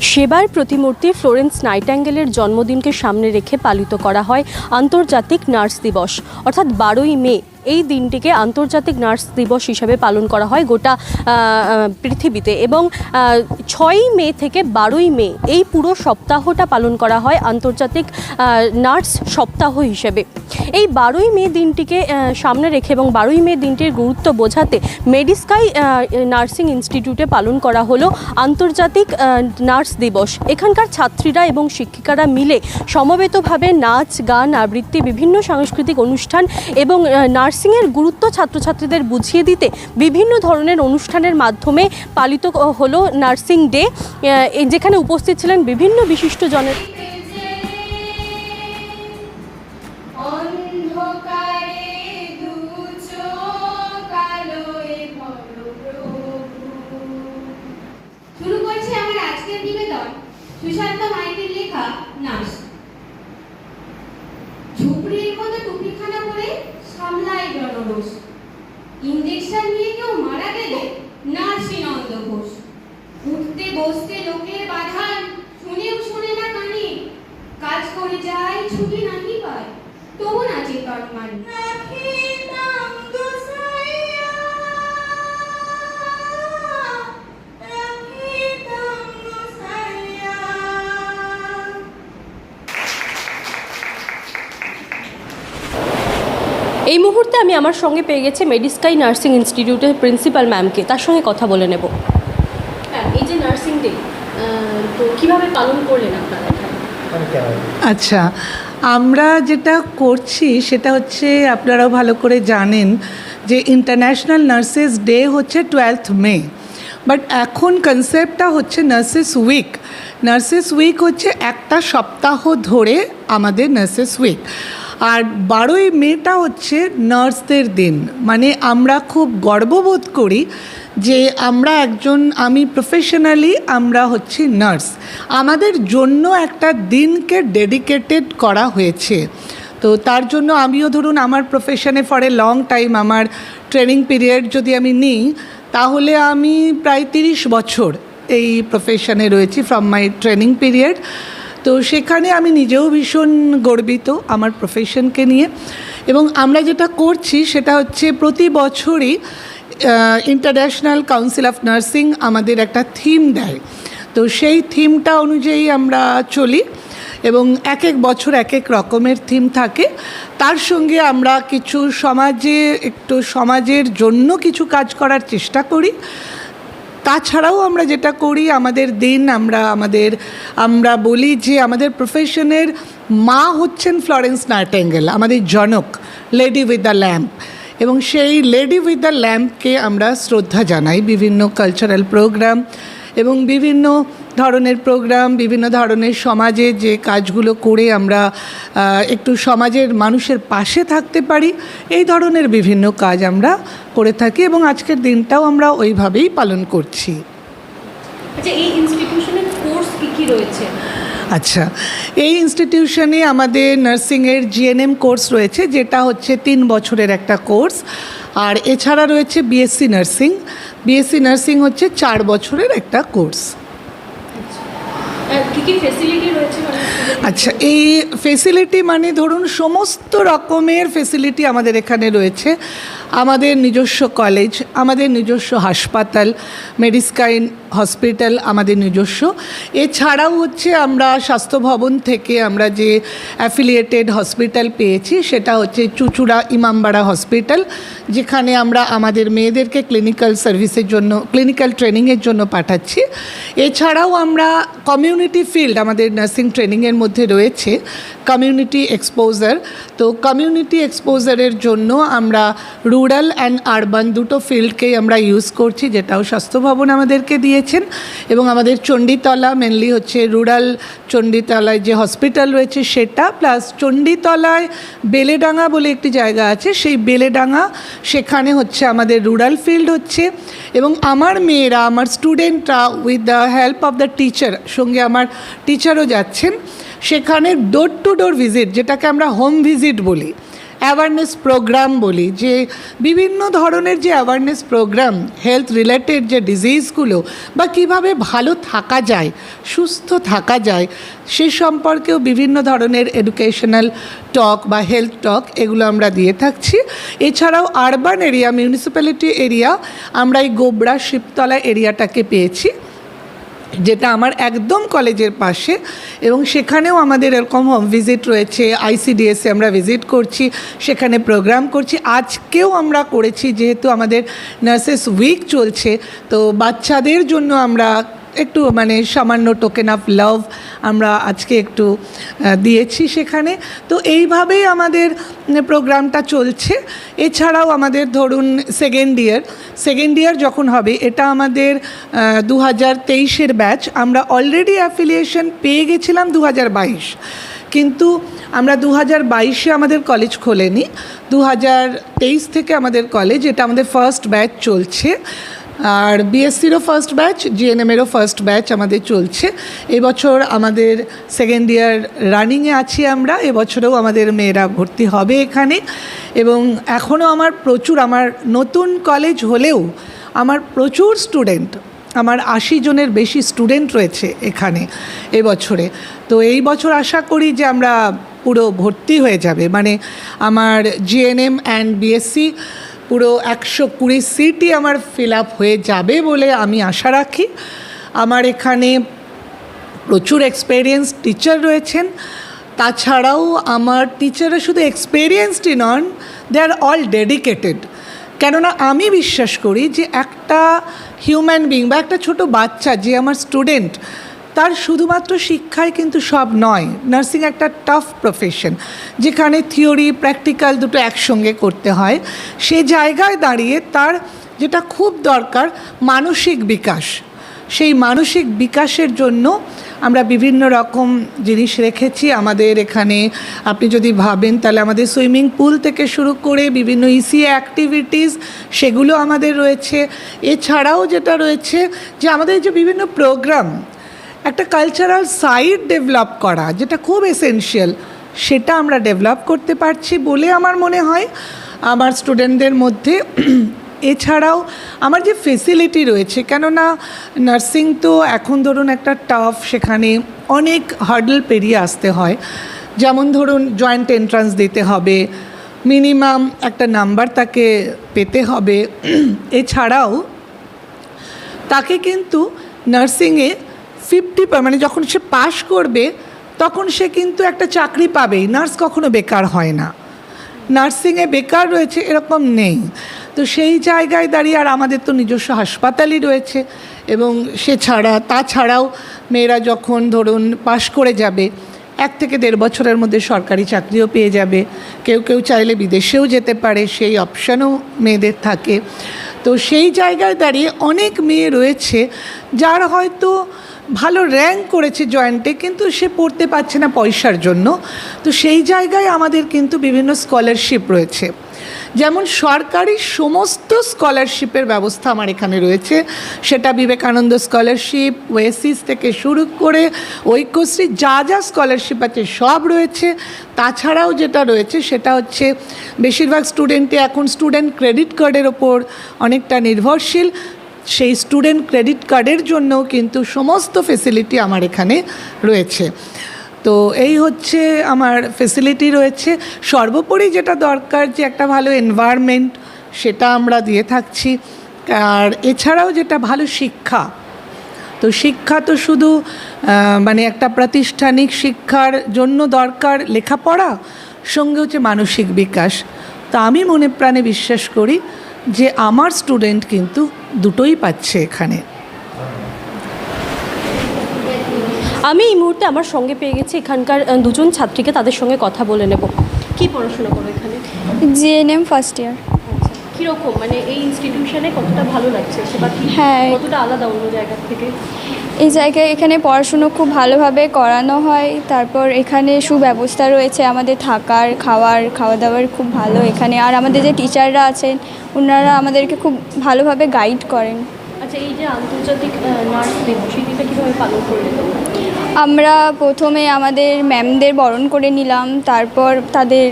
সেবার প্রতিমূর্তি ফ্লোরেন্স নাইটাঙ্গেলের জন্মদিনকে সামনে রেখে পালিত করা হয় আন্তর্জাতিক নার্স দিবস, অর্থাৎ বারোই মে এই দিনটিকে আন্তর্জাতিক নার্স দিবস হিসাবে পালন করা হয় গোটা পৃথিবীতে এবং ছয়ই মে থেকে বারোই মে এই পুরো সপ্তাহটা পালন করা হয় আন্তর্জাতিক নার্স সপ্তাহ হিসেবে। এই বারোই মে দিনটিকে সামনে রেখে এবং বারোই মে দিনটির গুরুত্ব বোঝাতে মেডিস্কাই নার্সিং ইনস্টিটিউটে পালন করা হলো আন্তর্জাতিক নার্স দিবস। এখানকার ছাত্রীরা এবং শিক্ষিকারা মিলে সমবেতভাবে নাচ গান আবৃত্তি বিভিন্ন সাংস্কৃতিক অনুষ্ঠান এবং আহ, নার্সিংয়ের গুরুত্ব ছাত্রছাত্রীদের বুঝিয়ে দিতে বিভিন্ন ধরনের অনুষ্ঠানের মাধ্যমে পালিত হলো নার্সিং ডে যেখানে উপস্থিত ছিলেন বিভিন্ন বিশিষ্টজনের শুরু সুশান্ত মাইতির লেখা নাচ ঝুপড়ির মতো টুপিখানা পরে সামলায় জনরোষ ইঞ্জেকশন নিয়ে কেউ মারা গেলে নার্সিনন্দ ঘোষ। উঠতে বসতে লোকের বাধান, শুনেও শুনে না কানে। কাজ করে যায় ছুটি নাকি পায়, তবু নাচে তন্মান এই মুহূর্তে আমি আমার সঙ্গে পেয়ে গেছি মেডিস্কাই নার্সিং ইনস্টিটিউটের প্রিন্সিপাল ম্যামকে তার সঙ্গে কথা বলে নেব। হ্যাঁ এই যে নার্সিং ডে তো কীভাবে পালন করলেন আপনারা আচ্ছা আমরা যেটা করছি সেটা হচ্ছে আপনারাও ভালো করে জানেন যে ইন্টারন্যাশনাল নার্সেস ডে হচ্ছে টুয়েলথ মে বাট এখন কনসেপ্টটা হচ্ছে নার্সেস উইক নার্সেস উইক হচ্ছে একটা সপ্তাহ ধরে আমাদের নার্সেস উইক আর বারোই মেটা হচ্ছে নার্সদের দিন। মানে আমরা খুব গর্ববোধ করি যে আমরা একজন, আমি প্রফেশনালি আমরা হচ্ছি নার্স। আমাদের জন্য একটা দিনকে ডেডিকেটেড করা হয়েছে। তো তার জন্য আমিও ধরুন আমার প্রফেশনে ফর এ লং টাইম আমার ট্রেনিং পিরিয়ড যদি আমি নিই, তাহলে আমি প্রায় তিরিশ বছর এই প্রফেশনে রয়েছি ফ্রম মাই ট্রেনিং পিরিয়ড তো সেখানে আমি নিজেও ভীষণ গর্বিত আমার প্রফেশনকে নিয়ে। এবং আমরা যেটা করছি সেটা হচ্ছে প্রতি বছরই ইন্টারন্যাশনাল কাউন্সিল অফ নার্সিং আমাদের একটা থিম দেয়। তো সেই থিমটা অনুযায়ী আমরা চলি এবং এক এক বছর এক এক রকমের থিম থাকে। তার সঙ্গে আমরা কিছু সমাজে, একটু সমাজের জন্য কিছু কাজ করার চেষ্টা করি। তাছাড়াও আমরা যেটা করি, আমাদের দিন আমরা, আমাদের, আমরা বলি যে আমাদের প্রফেশনের মা হচ্ছেন ফ্লরেন্স নাইটেঙ্গেল আমাদের জনক লেডি উইথ দ্য ল্যাম্প এবং সেই লেডি উইথ দ্য ল্যাম্পকে আমরা শ্রদ্ধা জানাই বিভিন্ন কালচারাল প্রোগ্রাম এবং বিভিন্ন ধরনের প্রোগ্রাম বিভিন্ন ধরনের সমাজে যে কাজগুলো করে আমরা একটু সমাজের মানুষের পাশে থাকতে পারি এই ধরনের বিভিন্ন কাজ আমরা করে থাকি এবং আজকের দিনটাও আমরা ওইভাবেই পালন করছি। আচ্ছা এই ইনস্টিটিউশনের কোর্স কী কী রয়েছে? আচ্ছা এই ইনস্টিটিউশনে আমাদের নার্সিংয়ের জিএনএম কোর্স রয়েছে যেটা হচ্ছে তিন বছরের একটা কোর্স আর এছাড়া রয়েছে বিএসসি নার্সিং বিএসসি নার্সিং হচ্ছে চার বছরের একটা কোর্স কী কী ফেসিলিটি রয়েছে মানে student- আচ্ছা এই ফেসিলিটি মানে ধরুন সমস্ত রকমের ফেসিলিটি আমাদের এখানে রয়েছে। আমাদের নিজস্ব কলেজ আমাদের নিজস্ব হাসপাতাল মেডিস্কাইন হসপিটাল আমাদের নিজস্ব। এছাড়াও হচ্ছে আমরা স্বাস্থ্য ভবন থেকে আমরা যে অ্যাফিলিয়েটেড হসপিটাল পেয়েছি, সেটা হচ্ছে চুচুড়া ইমামবাড়া হসপিটাল যেখানে আমরা আমাদের মেয়েদেরকে ক্লিনিক্যাল সার্ভিসের জন্য ক্লিনিক্যাল ট্রেনিংয়ের জন্য পাঠাচ্ছি। এছাড়াও আমরা কমিউনিটি ফিল্ড আমাদের নার্সিং ট্রেনিংয়ের মধ্যে রয়েছে কমিউনিটি এক্সপোজার তো কমিউনিটি এক্সপোজারের জন্য আমরা রুরাল অ্যান্ড আরবান দুটো ফিল্ডকেই আমরা ইউজ করছি, যেটাও স্বাস্থ্য ভবন আমাদেরকে দিয়েছেন। এবং আমাদের চণ্ডীতলা মেনলি হচ্ছে রুরাল চণ্ডীতলায় যে হসপিটাল রয়েছে সেটা প্লাস চণ্ডীতলায় বেলেডাঙ্গা বলে একটি জায়গা আছে, সেই বেলেডাঙ্গা, সেখানে হচ্ছে আমাদের রুরাল ফিল্ড হচ্ছে। এবং আমার মেয়েরা, আমার স্টুডেন্টরা with the help of the teacher সঙ্গে আমার টিচারও যাচ্ছেন, সেখানে ডোর টু ডোর ভিজিট যেটাকে আমরা হোম ভিজিট বলি অ্যাওয়ারনেস প্রোগ্রাম বলি, যে বিভিন্ন ধরনের যে অ্যাওয়ারনেস প্রোগ্রাম হেলথ রিলেটেড যে ডিজিজগুলো বা কীভাবে ভালো থাকা যায়, সুস্থ থাকা যায়, সে সম্পর্কেও বিভিন্ন ধরনের এডুকেশনাল টক বা হেলথ টক এগুলো আমরা দিয়ে থাকছি। এছাড়াও আরবান এরিয়া মিউনিসিপ্যালিটি এরিয়া আমরা এই গোবরা, শিবতলা এরিয়াটাকে পেয়েছি। যেটা আমার একদম কলেজের পাশে এবং সেখানেও আমাদের এরকম হোম ভিজিট রয়েছে আইসিডিএসে আমরা ভিজিট করছি, সেখানে প্রোগ্রাম করছি। আজকেও আমরা করেছি, যেহেতু আমাদের নার্সেস উইক চলছে, তো বাচ্চাদের জন্য আমরা একটু মানে সামান্য টোকেন অফ লাভ আমরা আজকে একটু দিয়েছি সেখানে। তো এইভাবেই আমাদের প্রোগ্রামটা চলছে। এছাড়াও আমাদের ধরুন সেকেন্ড ইয়ার সেকেন্ড ইয়ার যখন হবে, এটা আমাদের দু হাজার তেইশের ব্যাচ আমরা অলরেডি অ্যাফিলিয়েশন পেয়ে গেছিলাম দু হাজার বাইশ। কিন্তু আমরা দু হাজার বাইশে আমাদের কলেজ খোলেনি। দু হাজার তেইশ থেকে আমাদের কলেজ এটা আমাদের ফার্স্ট ব্যাচ চলছে। আর বিএসসিরও ফার্স্ট ব্যাচ জিএনএমেরও ফার্স্ট ব্যাচ আমাদের চলছে। এবছর আমাদের সেকেন্ড ইয়ার রানিংয়ে আছি আমরা, এবছরেও আমাদের মেয়েরা ভর্তি হবে এখানে। এবং এখনও আমার প্রচুর, আমার নতুন কলেজ হলেও আমার প্রচুর স্টুডেন্ট আমার আশি জনের বেশি স্টুডেন্ট রয়েছে এখানে এবছরে। তো এই বছর আশা করি যে আমরা পুরো ভর্তি হয়ে যাবে। মানে আমার জিএনএম অ্যান্ড বিএসসি পুরো একশো কুড়ি সিটই আমার ফিল আপ হয়ে যাবে বলে আমি আশা রাখি। আমার এখানে প্রচুর এক্সপেরিয়েন্স টিচার রয়েছেন। তাছাড়াও আমার টিচাররা শুধু এক্সপেরিয়েন্সডই নন, দে আর অল ডেডিকেটেড। কেননা আমি বিশ্বাস করি যে একটা হিউম্যান বিং বা একটা ছোট বাচ্চা, যে আমার স্টুডেন্ট তার শুধুমাত্র শিক্ষাই কিন্তু সব নয় নার্সিং একটা টাফ প্রফেশন যেখানে থিওরি প্র্যাকটিক্যাল দুটো একসঙ্গে করতে হয়। সে জায়গায় দাঁড়িয়ে তার যেটা খুব দরকার, মানসিক বিকাশ। সেই মানসিক বিকাশের জন্য আমরা বিভিন্ন রকম জিনিস রেখেছি। আমাদের এখানে আপনি যদি ভাবেন, তাহলে আমাদের সুইমিং পুল থেকে শুরু করে বিভিন্ন ইসি অ্যাক্টিভিটিস সেগুলো আমাদের রয়েছে। এছাড়াও যেটা রয়েছে যে আমাদের যে বিভিন্ন প্রোগ্রাম একটা কালচারাল সাইড ডেভেলপ করা, যেটা খুব এসেনশিয়াল সেটা আমরা ডেভেলপ করতে পারছি বলে আমার মনে হয়। আমার স্টুডেন্টদের মধ্যে, এছাড়াও আমার যে ফেসিলিটি রয়েছে, কেননা নার্সিং তো এখন ধরুন একটা টাফ সেখানে অনেক হার্ডল পেরিয়ে আসতে হয়। যেমন ধরুন জয়েন্ট এন্ট্রান্স দিতে হবে মিনিমাম একটা নাম্বার তাকে পেতে হবে। এছাড়াও, তাকে কিন্তু নার্সিংয়ে ফিফটি মানে যখন সে পাশ করবে, তখন সে কিন্তু একটা চাকরি পাবেই। নার্স কখনো বেকার হয় না। নার্সিংয়ে বেকার রয়েছে এরকম নেই। তো সেই জায়গায় দাঁড়িয়ে আর আমাদের তো নিজস্ব হাসপাতালই রয়েছে এবং সে ছাড়া তাছাড়াও মেয়েরা যখন ধরুন পাশ করে যাবে, এক থেকে দেড় বছরের মধ্যে সরকারি চাকরিও পেয়ে যাবে। কেউ কেউ চাইলে বিদেশেও যেতে পারে, সেই অপশানও মেয়েদের থাকে। তো সেই জায়গায় দাঁড়িয়ে অনেক মেয়ে রয়েছে, যার হয়তো ভালো র্যাঙ্ক করেছে জয়েন্টে কিন্তু সে পড়তে পারছে না পয়সার জন্য। তো সেই জায়গায় আমাদের কিন্তু বিভিন্ন স্কলারশিপ রয়েছে। যেমন সরকারি সমস্ত স্কলারশিপের ব্যবস্থা আমার এখানে রয়েছে। সেটা বিবেকানন্দ স্কলারশিপ ওয়েসিস থেকে শুরু করে ঐক্যশ্রী, যা যা স্কলারশিপ আছে সব রয়েছে। তাছাড়াও যেটা রয়েছে, সেটা হচ্ছে বেশিরভাগ স্টুডেন্টে এখন স্টুডেন্ট ক্রেডিট কার্ডের ওপর অনেকটা নির্ভরশীল। সেই স্টুডেন্ট ক্রেডিট কার্ডের জন্যও কিন্তু সমস্ত ফেসিলিটি আমার এখানে রয়েছে। তো এই হচ্ছে আমার ফেসিলিটি রয়েছে। সর্বোপরি যেটা দরকার যে একটা ভালো এনভায়রনমেন্ট সেটা আমরা দিয়ে থাকছি। আর এছাড়াও যেটা ভালো শিক্ষা, তো শিক্ষা তো শুধু মানে একটা প্রাতিষ্ঠানিক শিক্ষার জন্য দরকার লেখাপড়া, সঙ্গে হচ্ছে মানসিক বিকাশ। তা আমি মনে প্রাণে বিশ্বাস করি। যে আমার স্টুডেন্ট কিন্তু দুটোই পাচ্ছে এখানে। আমি এই মুহূর্তে আমার সঙ্গে পেয়ে গেছি এখানকার দুজন ছাত্রীকে তাদের সঙ্গে কথা বলে নেব। কি পড়াশোনা করো এখানে? জিএনএম ফার্স্ট ইয়ার কীরকম? মানে এই ইনস্টিটিউশনে কতটা ভালো লাগছে? সেটা কি হ্যাঁ। কতটা আলাদা অন্য জায়গার থেকে? এই জায়গায় এখানে পড়াশুনো খুব ভালোভাবে করানো হয়। তারপর এখানে সুব্যবস্থা রয়েছে আমাদের থাকার খাওয়ার খাওয়া দাওয়ার খুব ভালো এখানে। আর আমাদের যে টিচাররা আছেন ওনারা আমাদেরকে খুব ভালোভাবে গাইড করেন। আচ্ছা এই যে আন্তর্জাতিক নার্স দিবস এই কীভাবে পালন করলে আমরা প্রথমে আমাদের ম্যামদের বরণ করে নিলাম। তারপর তাদের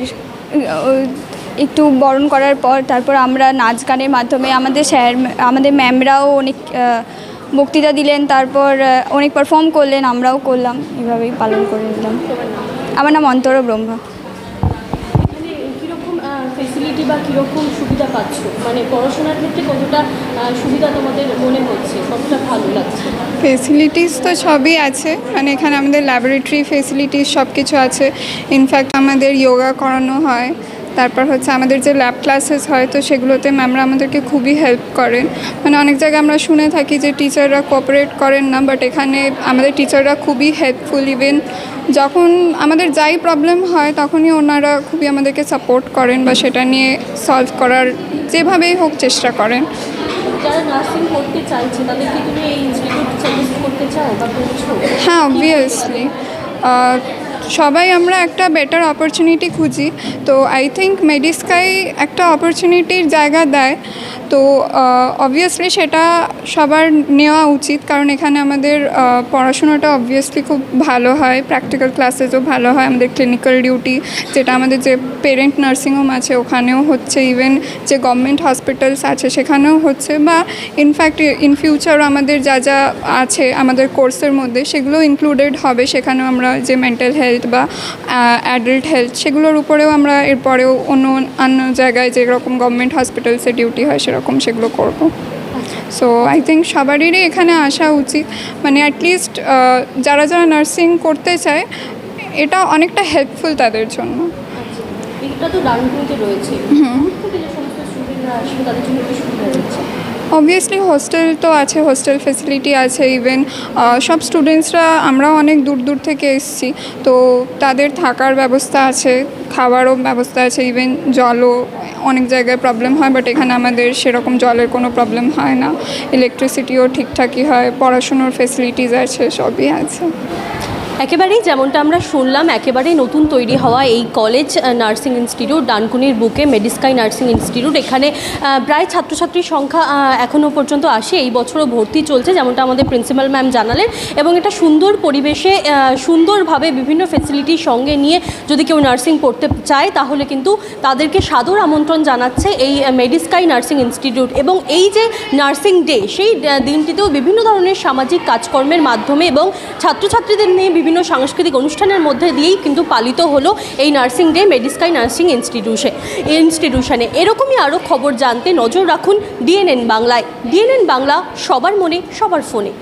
একটু বরণ করার পর তারপর আমরা নাচ গানের মাধ্যমে আমাদের স্যার আমাদের ম্যামরাও অনেক বক্তৃতা দিলেন তারপর অনেক পারফর্ম করলেন আমরাও করলাম এভাবেই পালন করে নিলাম। আমার নাম অন্তর ব্রহ্মা। ফেসিলিটি বা কীরকম সুবিধা পাচ্ছ? মানে পড়াশোনার ক্ষেত্রে কতটা সুবিধা তোমাদের মনে হচ্ছে? কতটা ভালো লাগছে? ফেসিলিটিস তো সবই আছে। মানে এখানে আমাদের ল্যাবরেটরি ফেসিলিটিস সব কিছু আছে ইনফ্যাক্ট আমাদের যোগা করানো হয়। তারপর হচ্ছে আমাদের যে ল্যাব ক্লাসেস হয় তো সেগুলোতে ম্যামরা আমাদেরকে খুবই হেল্প করেন। মানে অনেক জায়গায় আমরা শুনে থাকি যে টিচাররা কোঅপারেট করেন না বাট এখানে আমাদের টিচাররা খুবই হেল্পফুল ইভেন যখন আমাদের যাই প্রবলেম হয় তখনই ওনারা খুবই আমাদেরকে সাপোর্ট করেন বা সেটা নিয়ে সলভ করার যেভাবেই হোক চেষ্টা করেন। হ্যাঁ অবভিয়াসলি সবাই আমরা একটা বেটার অপরচুনিটি খুঁজি। তো আই থিঙ্ক মেডিস্কাই একটা অপরচুনিটির জায়গা দেয়। তো অবভিয়াসলি সেটা সবার নেওয়া উচিত কারণ এখানে আমাদের পড়াশোনাটা অবভিয়াসলি খুব ভালো হয় প্র্যাকটিক্যাল ক্লাসেসও ভালো হয়, আমাদের ক্লিনিক্যাল ডিউটি যেটা আমাদের যে পেরেন্ট নার্সিং হোম আছে ওখানেও হচ্ছে ইভেন যে গভর্নমেন্ট হসপিটালস আছে সেখানেও হচ্ছে বা ইনফ্যাক্ট ইন ফিউচার আমাদের যা যা আছে আমাদের কোর্সের মধ্যে সেগুলো ইনক্লুডেড হবে। সেখানেও আমরা যে মেন্টাল হেলথ বা অ্যাডাল্ট হেলথ সেগুলোর উপরেও আমরা এরপরেও অন্য অন্য জায়গায় যেরকম গভর্নমেন্ট হসপিটালসে ডিউটি হয় সেরকম সেগুলো করব। সো আই থিঙ্ক সবারই এখানে আসা উচিত। মানে অ্যাটলিস্ট যারা যারা নার্সিং করতে চায় এটা অনেকটা হেল্পফুল তাদের জন্য। অবভিয়াসলি হোস্টেল তো আছে হোস্টেল ফেসিলিটি আছে ইভেন সব স্টুডেন্টসরা আমরাও অনেক দূর দূর থেকে এসেছি। তো তাদের থাকার ব্যবস্থা আছে খাওয়ারও ব্যবস্থা আছে ইভেন জলও অনেক জায়গায় প্রবলেম হয় বাট এখানে আমাদের সেরকম জলের কোনো প্রবলেম হয় না। ইলেকট্রিসিটিও ঠিকঠাকই হয়, পড়াশুনোর ফেসিলিটিস আছে, সবই আছে। একেবারেই যেমনটা আমরা শুনলাম, একেবারেই নতুন তৈরি হওয়া এই কলেজ নার্সিং ইনস্টিটিউট ডানকুনির বুকে মেডিস্কাই নার্সিং ইনস্টিটিউট এখানে প্রায় ছাত্রছাত্রীর সংখ্যা এখনও পর্যন্ত আসে। এই বছরও ভর্তি চলছে, যেমনটা আমাদের প্রিন্সিপাল ম্যাম জানালেন। এবং এটা সুন্দর পরিবেশে সুন্দরভাবে বিভিন্ন ফেসিলিটির সঙ্গে নিয়ে যদি কেউ নার্সিং পড়তে চায়, তাহলে কিন্তু তাদেরকে সাদর আমন্ত্রণ জানাচ্ছে এই মেডিস্কাই নার্সিং ইনস্টিটিউট এবং এই যে নার্সিং ডে সেই দিনটিতেও বিভিন্ন ধরনের সামাজিক কাজকর্মের মাধ্যমে এবং ছাত্রছাত্রীদের নিয়ে বিভিন্ন সাংস্কৃতিক অনুষ্ঠানের মধ্যে দিয়েই কিন্তু পালিত হলো এই নার্সিং ডে মেডিস্কাই নার্সিং ইনস্টিটিউশে, ইনস্টিটিউশনে। এরকমই আরও খবর জানতে নজর রাখুন ডিএনএন বাংলায়। ডিএনএন বাংলা সবার মনে, সবার ফোনে।